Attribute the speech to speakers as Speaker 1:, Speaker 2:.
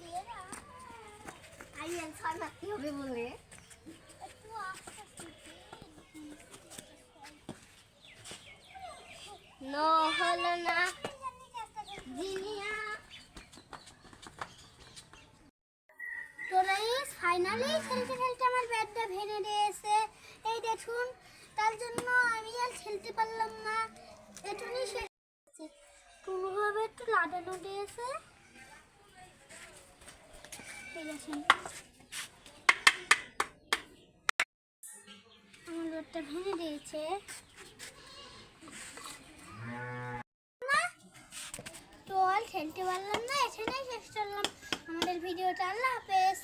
Speaker 1: দিয়ে যা। আরিয়ান ছয় মারতে হবে বলে একটু আস্তে আস্তে নো হলো না জিনিয়া। তোরাইস ফাইনালি খেলতে খেলতে আমার ব্যাটটা ভেঙে দিয়েছে। এই দেখুন, তার জন্য আমি আর খেলতে পারলাম না। এটুকুই শেষ কোনোভাবে একটু লাগানো দিয়েছে। আমার ব্যাটটা ভেঙে দিয়েছে তো আর খেলতে পারলাম না এখানেই শেষ করলাম। আমাদের ভিডিওটা আল্লাহ হাফেজ।